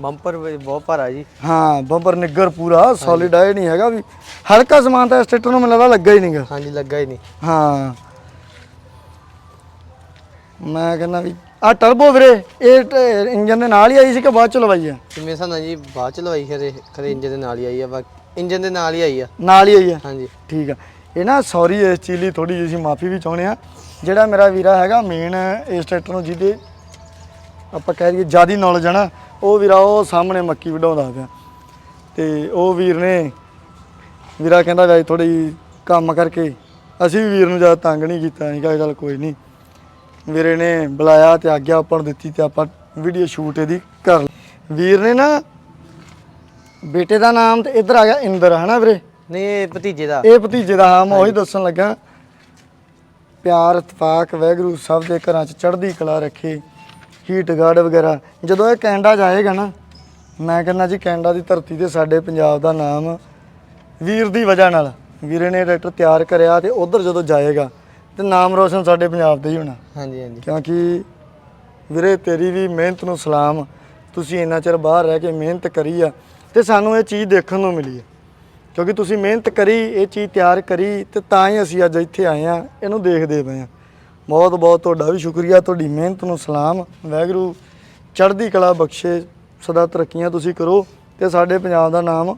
ਬੰਪਰ ਵੀ ਬਹੁਤ ਭਾਰਾ ਜੀ। ਹਾਂ ਬੰਪਰ ਨਿੱਗਰ ਪੂਰਾ ਸੋਲਿਡ ਆ ਇਹ ਨਹੀਂ ਹੈਗਾ ਵੀ। ਹਲਕਾ ਸਮਾਨ ਤਾਂ ਇਸ ਟਰੈਕਟਰ ਨੂੰ ਮੈਨੂੰ ਲੱਗਦਾ ਲੱਗਾ ਹੀ ਨਹੀਂਗਾ। ਹਾਂਜੀ ਲੱਗਾ ਹੀ ਨਹੀਂ। ਹਾਂ। ਮੈਂ ਕਹਿੰਦਾ ਵੀ ਆ ਟਰਬੋ ਵੀਰੇ ਇਹ ਇੰਜਨ ਦੇ ਨਾਲ ਹੀ ਆਈ ਸੀ ਕਿ ਬਾਅਦ ਚ ਲਵਾਈ ਆ? ਹਿਸਾਬ ਨਾਲ ਜੀ ਬਾਅਦ ਚ ਲਵਾਈ ਖਰੇ ਖਰੇ ਇੰਜਨ ਦੇ ਨਾਲ ਹੀ ਆਈ ਆ ਬਾਕੀ ਇੰਜਨ ਦੇ ਨਾਲ ਹੀ ਆਈ ਆ। ਨਾਲ ਹੀ ਆਈ ਆ? ਹਾਂਜੀ। ਠੀਕ ਆ। ਇਹ ਨਾ ਸੌਰੀ ਇਸ ਚੀਜ਼ ਲਈ ਥੋੜੀ ਜਿਹੀ ਅਸੀਂ ਮਾਫੀ ਵੀ ਚਾਹੁੰਦੇ ਆ ਜਿਹੜਾ ਮੇਰਾ ਵੀਰਾ ਹੈਗਾ ਮੇਨ ਇਸ ਟਰੈਕਟਰ ਨੂੰ ਜਿਹਦੇ ਆਪਾਂ ਕਹਿ ਦਈਏ ਜਿਆਦੀ ਨੌਲੇਜ ਆ ਨਾ ਉਹ ਵੀਰਾ ਉਹ ਸਾਹਮਣੇ ਮੱਕੀ ਵਢਾਉਂਦਾ ਪਿਆ ਤੇ ਉਹ ਵੀਰ ਨੇ ਵੀਰਾ ਕਹਿੰਦਾ ਵੀ ਥੋੜੀ ਕੰਮ ਕਰਕੇ ਅਸੀਂ ਵੀ ਵੀਰ ਨੂੰ ਜ਼ਿਆਦਾ ਤੰਗ ਨਹੀਂ ਕੀਤਾ। ਅਸੀਂ ਕਿਹਾ ਚੱਲ ਕੋਈ ਨਹੀਂ। ਵੀਰੇ ਨੇ ਬੁਲਾਇਆ ਤੇ ਆਗਿਆ ਆਪਾਂ ਨੂੰ ਦਿੱਤੀ ਤੇ ਆਪਾਂ ਵੀਡੀਓ ਸ਼ੂਟ ਇਹਦੀ ਕਰ ਲਈ। ਵੀਰ ਨੇ ਨਾ ਬੇਟੇ ਦਾ ਨਾਮ ਤੇ ਇੱਧਰ ਆ ਗਿਆ ਇੰਦਰ ਹਨਾ ਵੀਰੇ? ਨਹੀਂ ਇਹ ਭਤੀਜੇ ਦਾ। ਇਹ ਭਤੀਜੇ ਦਾ ਹਾਂ ਮੈਂ ਉਹੀ ਦੱਸਣ ਲੱਗਾ। ਪਿਆਰ ਇਤਫਾਕ ਵੈਗਰੂ ਸਭ ਦੇ ਘਰਾਂ 'ਚ ਚੜ੍ਹਦੀ ਕਲਾ ਰੱਖੇ। ਹੀਟ ਗਾਰਡ ਵਗੈਰਾ। ਜਦੋਂ ਇਹ ਕੈਨੇਡਾ ਜਾਏਗਾ ਨਾ ਮੈਂ ਕਹਿੰਦਾ ਜੀ ਕੈਨੇਡਾ ਦੀ ਧਰਤੀ ਤੇ ਸਾਡੇ ਪੰਜਾਬ ਦਾ ਨਾਮ ਵੀਰ ਦੀ ਵਜ੍ਹਾ ਨਾਲ ਵੀਰੇ ਨੇ ਟਰੈਕਟਰ ਤਿਆਰ ਕਰਿਆ ਤੇ ਉਧਰ ਜਦੋਂ ਜਾਏਗਾ ਤੇ ਨਾਮ ਰੋਸ਼ਨ ਸਾਡੇ ਪੰਜਾਬ ਦਾ ਹੀ ਹੋਣਾ। ਹਾਂਜੀ ਹਾਂਜੀ। ਕਿਉਂਕਿ ਵੀਰੇ ਤੇਰੀ ਵੀ ਮਿਹਨਤ ਨੂੰ ਸਲਾਮ ਤੁਸੀਂ ਇੰਨਾ ਚਿਰ ਬਾਹਰ ਰਹਿ ਕੇ ਮਿਹਨਤ ਕਰੀ ਆ ਤੇ ਸਾਨੂੰ ਇਹ ਚੀਜ਼ ਦੇਖਣ ਨੂੰ ਮਿਲੀ ਹੈ ਕਿਉਂਕਿ ਤੁਸੀਂ ਮਿਹਨਤ ਕਰੀ ਇਹ ਚੀਜ਼ ਤਿਆਰ ਕਰੀ ਤੇ ਤਾਂ ਹੀ ਅਸੀਂ ਅੱਜ ਇੱਥੇ ਆਏ ਆ ਇਹਨੂੰ ਦੇਖਦੇ ਪਏ ਆ। ਬਹੁਤ ਬਹੁਤ ਤੁਹਾਡਾ ਵੀ ਸ਼ੁਕਰੀਆ, ਤੁਹਾਡੀ ਮਿਹਨਤ ਨੂੰ ਸਲਾਮ। ਵਾਹਿਗੁਰੂ, ਚੜ੍ਹਦੀ ਕਲਾ ਬਖਸ਼ੇ, ਸਦਾ ਤਰੱਕੀਆਂ ਤੁਸੀਂ ਕਰੋ ਤੇ ਸਾਡੇ ਪੰਜਾਬ ਦਾ ਨਾਮ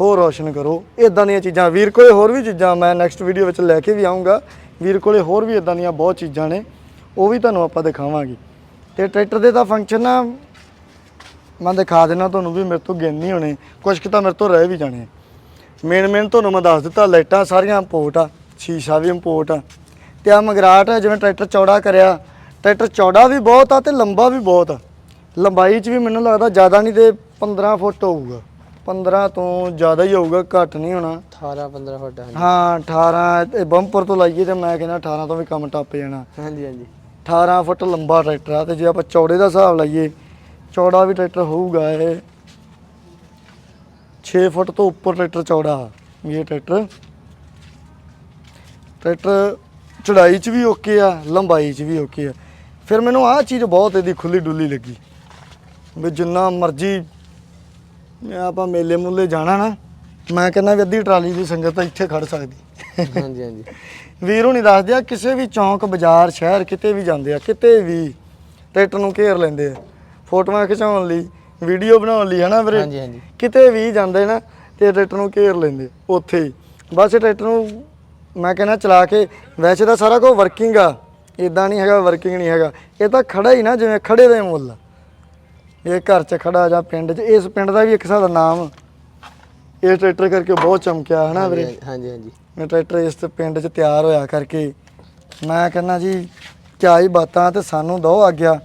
ਹੋਰ ਰੌਸ਼ਨ ਕਰੋ। ਇਦਾਂ ਦੀਆਂ ਚੀਜ਼ਾਂ, ਵੀਰ ਕੋਲੇ ਹੋਰ ਵੀ ਚੀਜ਼ਾਂ ਮੈਂ ਨੈਕਸਟ ਵੀਡੀਓ ਵਿੱਚ ਲੈ ਕੇ ਵੀ ਆਉਂਗਾ ਵੀਰ ਕੋਲੇ ਹੋਰ ਵੀ ਇਦਾਂ ਦੀਆਂ ਬਹੁਤ ਚੀਜ਼ਾਂ ਨੇ, ਉਹ ਵੀ ਤੁਹਾਨੂੰ ਆਪਾਂ ਦਿਖਾਵਾਂਗੇ। ਤੇ ਟਰੈਕਟਰ ਦੇ ਤਾਂ ਫੰਕਸ਼ਨ ਨਾ ਮੈਂ ਦਿਖਾ ਦੇਣਾ ਤੁਹਾਨੂੰ ਵੀ ਮੇਰੇ ਤੋਂ ਗਿਣ ਨਹੀਂ ਹੋਣੇ। ਕੁਝ ਕੁ ਤਾਂ ਮੇਰੇ ਤੋਂ ਰਹਿ ਵੀ ਜਾਣੇ। ਮੇਨ ਮੇਨ ਤੁਹਾਨੂੰ ਮੈਂ ਦੱਸ ਦਿੱਤਾ, ਲਾਈਟਾਂ ਸਾਰੀਆਂ ਇੰਪੋਰਟ ਆ, ਸ਼ੀਸ਼ਾ ਵੀ ਇੰਪੋਰਟ ਆ। ਤੇ ਆ ਮਗਰਾਟ ਜਿਵੇਂ ਟਰੈਕਟਰ ਚੌੜਾ ਕਰਿਆ। ਟਰੈਕਟਰ ਚੌੜਾ ਵੀ ਬਹੁਤ ਆ ਤੇ ਲੰਬਾ ਵੀ ਬਹੁਤ ਆ। ਲੰਬਾਈ 'ਚ ਵੀ ਮੈਨੂੰ ਲੱਗਦਾ ਜ਼ਿਆਦਾ ਨਹੀਂ ਤੇ 15 ਫੁੱਟ ਹੋਊਗਾ। 15 ਤੋਂ ਜ਼ਿਆਦਾ ਹੀ ਹੋਊਗਾ ਘੱਟ ਨਹੀਂ ਹੋਣਾ। 18 15 ਫੁੱਟ ਹਾਂ 18 ਇਹ ਬੰਪਰ ਤੋਂ ਲਾਈਏ ਤੇ ਮੈਂ ਕਹਿੰਦਾ 18 ਤੋਂ ਵੀ ਕੰਮ ਟੱਪ ਜਾਣਾ। ਹਾਂਜੀ ਹਾਂਜੀ। 18 ਫੁੱਟ ਲੰਬਾ ਟਰੈਕਟਰ ਆ ਤੇ ਜੇ ਆਪਾਂ ਚੌੜੇ ਦਾ ਹਿਸਾਬ ਲਾਈਏ ਚੌੜਾ ਵੀ ਟਰੈਕਟਰ ਹੋਊਗਾ ਇਹ। 6 ਫੁੱਟ ਤੋਂ ਉੱਪਰ ਟਰੈਕਟਰ ਚੌੜਾ ਇਹ ਟਰੈਕਟਰ। ਟਰੈਕਟਰ ਚੜਾਈ 'ਚ ਵੀ ਓਕੇ ਆ ਲੰਬਾਈ 'ਚ ਵੀ ਓਕੇ ਆ। ਫਿਰ ਮੈਨੂੰ ਆਹ ਚੀਜ਼ ਬਹੁਤ ਇਹਦੀ ਖੁੱਲੀ ਡੁੱਲੀ ਲੱਗੀ। ਵੀ ਜਿੰਨਾ ਮਰਜ਼ੀ ਆਪਾਂ ਮੇਲੇ ਮੁੱਲੇ ਜਾਣਾ ਨਾ ਮੈਂ ਕਹਿੰਦਾ ਵੀ ਅੱਧੀ ਟਰਾਲੀ ਦੀ ਸੰਗਤ ਤਾਂ ਇੱਥੇ ਖੜ ਸਕਦੀ। ਹਾਂਜੀ ਹਾਂਜੀ। ਵੀਰ ਹੁਣੀ ਦੱਸਦੇ ਆ ਕਿਸੇ ਵੀ ਚੌਂਕ ਬਾਜ਼ਾਰ ਸ਼ਹਿਰ ਕਿਤੇ ਵੀ ਜਾਂਦੇ ਆ ਕਿਤੇ ਵੀ ਟਰੈਕਟਰ ਨੂੰ ਘੇਰ ਲੈਂਦੇ ਆ। ਫੋਟੋਆਂ ਖਿਚਾਉਣ ਲਈ ਵੀਡੀਓ ਬਣਾਉਣ ਲਈ ਹਨਾ ਵੀਰੇ? ਹਾਂਜੀ ਹਾਂਜੀ। ਕਿਤੇ ਵੀ ਜਾਂਦੇ ਨਾ ਤੇ ਟਰੈਕਟਰ ਨੂੰ ਘੇਰ ਲੈਂਦੇ ਉੱਥੇ ਹੀ। ਬਸ ਟਰੈਕਟਰ ਨੂੰ ਮੈਂ ਕਹਿੰਦਾ ਚਲਾ ਕੇ ਵੈਸੇ ਤਾਂ ਸਾਰਾ ਕੁਝ ਵਰਕਿੰਗ ਆ। ਇਦਾਂ ਨਹੀਂ ਹੈਗਾ ਵਰਕਿੰਗ ਨਹੀਂ ਹੈਗਾ। ਇਹ ਤਾਂ ਖੜਾ ਹੀ ਨਾ ਜਿਵੇਂ ਖੜੇ ਦੇ ਮੁੱਲ। ਆ। ਇਹ ਘਰ 'ਚ ਖੜਾ ਜਾਂ ਪਿੰਡ 'ਚ ਇਸ ਪਿੰਡ ਦਾ ਵੀ ਇੱਕ ਹਿਸਾਬ ਦਾ ਨਾਮ। ਇਹ ਟਰੈਕਟਰ ਕਰਕੇ ਬਹੁਤ ਚਮਕਿਆ ਹਨਾ ਵੀਰੇ? ਹਾਂਜੀ ਹਾਂਜੀ ਮੈਂ ਟਰੈਕਟਰ ਇਸ ਪਿੰਡ 'ਚ ਤਿਆਰ ਹੋਇਆ ਕਰਕੇ ਮੈਂ ਕਹਿੰਦਾ ਜੀ ਕਿਆ ਹੀ ਬਾਤਾਂ ਤੇ ਸਾਨੂੰ ਦੋ ਆਗਿਆ।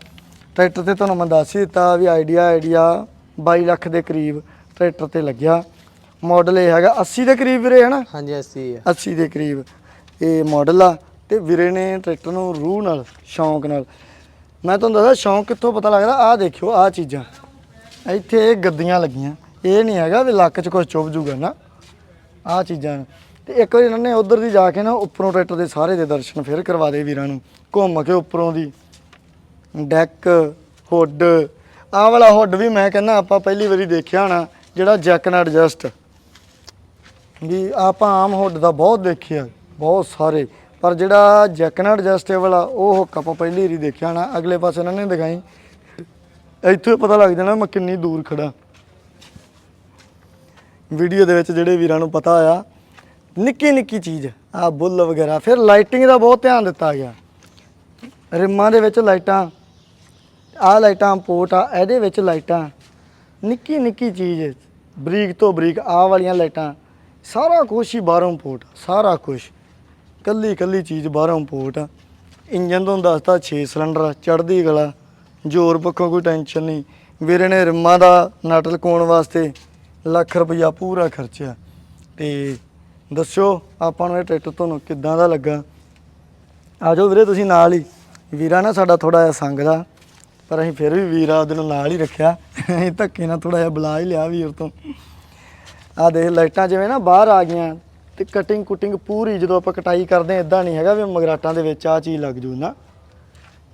ਟਰੈਕਟਰ ਤੇ ਤੁਹਾਨੂੰ ਮੈਂ ਦੱਸ ਹੀ ਦਿੱਤਾ ਵੀ ਆਈਡੀਆ ਆਈਡੀਆ 22 ਲੱਖ ਦੇ ਕਰੀਬ ਟਰੈਕਟਰ ਤੇ ਲੱਗਿਆ। ਮਾਡਲ ਇਹ ਹੈਗਾ 80 ਦੇ ਕਰੀਬ ਵੀਰੇ ਹਨਾ? ਹਾਂਜੀ ਅਸੀਂ ਆ। 80 ਦੇ ਕਰੀਬ। ਇਹ ਮਾਡਲ ਆ ਤੇ ਵੀਰੇ ਨੇ ਟਰੈਕਟਰ ਨੂੰ ਰੂਹ ਨਾਲ ਸ਼ੌਂਕ ਨਾਲ। ਮੈਂ ਤੁਹਾਨੂੰ ਦੱਸਦਾ ਸ਼ੌਂਕ ਕਿੱਥੋਂ ਪਤਾ ਲੱਗਦਾ? ਆਹ ਦੇਖਿਓ ਆਹ ਚੀਜ਼ਾਂ। ਇੱਥੇ ਇਹ ਗੱਦੀਆਂ ਲੱਗੀਆਂ। ਇਹ ਨਹੀਂ ਹੈਗਾ ਵੀ ਲੱਕ 'ਚ ਕੁਝ ਚੁੱਭ ਜੂਗਾ ਨਾ। ਆਹ ਚੀਜ਼ਾਂ। ਤੇ ਇੱਕ ਵਾਰੀ ਇਹਨਾਂ ਨੇ ਉਧਰ ਦੀ ਜਾ ਕੇ ਨਾ ਉੱਪਰੋਂ ਟਰੈਕਟਰ ਦੇ ਸਾਰੇ ਦੇ ਦਰਸ਼ਨ ਫਿਰ ਕਰਵਾ ਦੇ ਵੀਰਾਂ ਨੂੰ। ਘੁੰਮ ਕੇ ਉੱਪਰੋਂ ਦੀ। Deck hood. ਆਹ ਵਾਲਾ ਹੁੱਡ ਵੀ ਮੈਂ ਕਹਿੰਦਾ ਆਪਾਂ ਪਹਿਲੀ ਵਾਰੀ ਦੇਖਿਆ ਹੋਣਾ ਜਿਹੜਾ ਜੈਕ ਨਾਲ ਐਡਜਸਟ। ਵੀ ਆਪਾਂ ਆਮ ਹੁੱਡ ਦਾ ਬਹੁਤ ਦੇਖਿਆ, ਬਹੁਤ ਸਾਰੇ। ਪਰ ਜਿਹੜਾ ਜੈਕਨ ਨਾਲ ਐਡਜਸਟੇਬਲ ਆ, ਉਹ ਹੁੱਕ ਆਪਾਂ ਪਹਿਲੀ ਵਾਰੀ ਦੇਖਿਆ ਹੋਣਾ ਅਗਲੇ ਪਾਸੇ ਇਹਨਾਂ ਨੇ ਦਿਖਾਈ। ਇੱਥੋਂ ਪਤਾ ਲੱਗ ਜਾਣਾ ਮੈਂ ਕਿੰਨੀ ਦੂਰ ਖੜਾ ਵੀਡੀਓ ਦੇ ਵਿੱਚ ਜਿਹੜੇ ਵੀਰਾਂ ਨੂੰ ਪਤਾ ਆ, ਨਿੱਕੀ ਨਿੱਕੀ ਚੀਜ਼, ਆ ਬੁੱਲ ਵਗੈਰਾ, ਫਿਰ ਲਾਈਟਿੰਗ ਦਾ ਬਹੁਤ ਧਿਆਨ ਦਿੱਤਾ ਗਿਆ। ਰਿਮਾਂ ਦੇ ਵਿੱਚ ਲਾਈਟਾਂ ਆਹ ਲਾਈਟਾਂ ਪੋਰਟ ਆ, ਇਹਦੇ ਵਿੱਚ ਲਾਈਟਾਂ। ਨਿੱਕੀ ਨਿੱਕੀ ਚੀਜ਼, ਬਰੀਕ ਤੋਂ ਬਰੀਕ ਆਹ ਵਾਲੀਆਂ ਲਾਈਟਾਂ। ਸਾਰਾ ਕੁਛ ਹੀ ਬਾਹਰੋਂ ਪੋਰਟ ਸਾਰਾ ਕੁਛ। ਕੱਲੀ ਕੱਲੀ ਚੀਜ਼ ਬਾਹਰੋਂ ਪੋਰਟ ਆ। ਇੰਜਨ ਤੋਂ ਦੱਸਤਾ 6 ਸਿਲੰਡਰ ਚੜ੍ਹਦੀ ਗਲਾ ਜ਼ੋਰ ਪੱਖੋਂ ਕੋਈ ਟੈਨਸ਼ਨ ਨਹੀਂ। ਵੀਰੇ ਨੇ ਰਿਮਾਂ ਦਾ ਨਟ ਲਕਾਉਣ ਵਾਸਤੇ ਲੱਖ ਰੁਪਈਆ ਪੂਰਾ ਖਰਚਿਆ। ਤੇ ਦੱਸਿਓ ਆਪਾਂ ਨੂੰ ਇਹ ਟਰੈਕਟਰ ਤੁਹਾਨੂੰ ਕਿੱਦਾਂ ਦਾ ਲੱਗਾ? ਆਜੋ ਵੀਰੇ, ਤੁਸੀਂ ਨਾਲ ਹੀ। ਵੀਰਾ ਨਾ ਸਾਡਾ ਥੋੜਾ ਜਿਹਾ ਸੰਗ ਦਾ ਪਰ ਅਸੀਂ ਫਿਰ ਵੀ ਵੀਰਾ ਉਹਦੇ ਨੂੰ ਨਾਲ ਹੀ ਰੱਖਿਆ। ਅਸੀਂ ਧੱਕੇ ਨਾਲ ਥੋੜਾ ਜਿਹਾ ਬੁਲਾ ਹੀ ਲਿਆ ਵੀਰ ਤੋਂ। ਆ ਦੇਖ, ਲਾਈਟਾਂ ਜਿਵੇਂ ਨਾ ਬਾਹਰ ਆ ਗਈਆਂ ਤੇ ਕਟਿੰਗ ਕੁਟਿੰਗ ਪੂਰੀ ਜਦੋਂ ਆਪਾਂ ਕਟਾਈ ਕਰਦੇ ਆ ਇਦਾਂ ਨਹੀਂ ਹੈਗਾ ਵੀ ਮਗਰਾਟਾਂ ਦੇ ਵਿੱਚ ਆ ਚੀਜ਼ ਲੱਗ ਜੂ ਨਾ।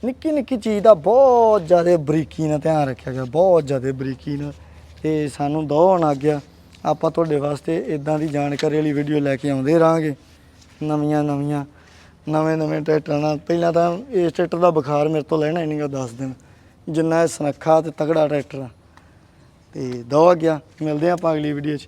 ਨਿੱਕੀ ਨਿੱਕੀ ਚੀਜ਼ ਦਾ ਬਹੁਤ ਜ਼ਿਆਦਾ ਬਰੀਕੀ ਨਾਲ ਧਿਆਨ ਰੱਖਿਆ ਗਿਆ, ਬਹੁਤ ਜ਼ਿਆਦਾ ਬਰੀਕੀ ਨਾਲ ਤੇ ਸਾਨੂੰ ਦੋਹਣ ਆ ਗਿਆ। ਆਪਾਂ ਤੁਹਾਡੇ ਵਾਸਤੇ ਇਦਾਂ ਦੀ ਜਾਣਕਾਰੀ ਵਾਲੀ ਵੀਡੀਓ ਲੈ ਕੇ ਆਉਂਦੇ ਰਹਾਂਗੇ। ਨਵੀਆਂ ਨਵੀਆਂ, ਨਵੇਂ ਨਵੇਂ ਟਰੈਕਟਰਾਂ ਨਾਲ। ਪਹਿਲਾਂ ਤਾਂ ਇਸ ਟਰੈਕਟਰ ਦਾ ਬੁਖਾਰ ਮੇਰੇ ਤੋਂ ਲੈਣਾ ਹੀ ਨਹੀਂਗਾ ਦੱਸ ਦਿਨ। ਜਿੰਨਾ ਇਹ ਸੁਨੱਖਾ ਤੇ ਤਗੜਾ ਟਰੈਕਟਰ ਆ। ਤੇ ਦੋ ਗਿਆ। ਮਿਲਦੇ ਹਾਂ ਆਪਾਂ ਅਗਲੀ ਵੀਡੀਓ 'ਚ।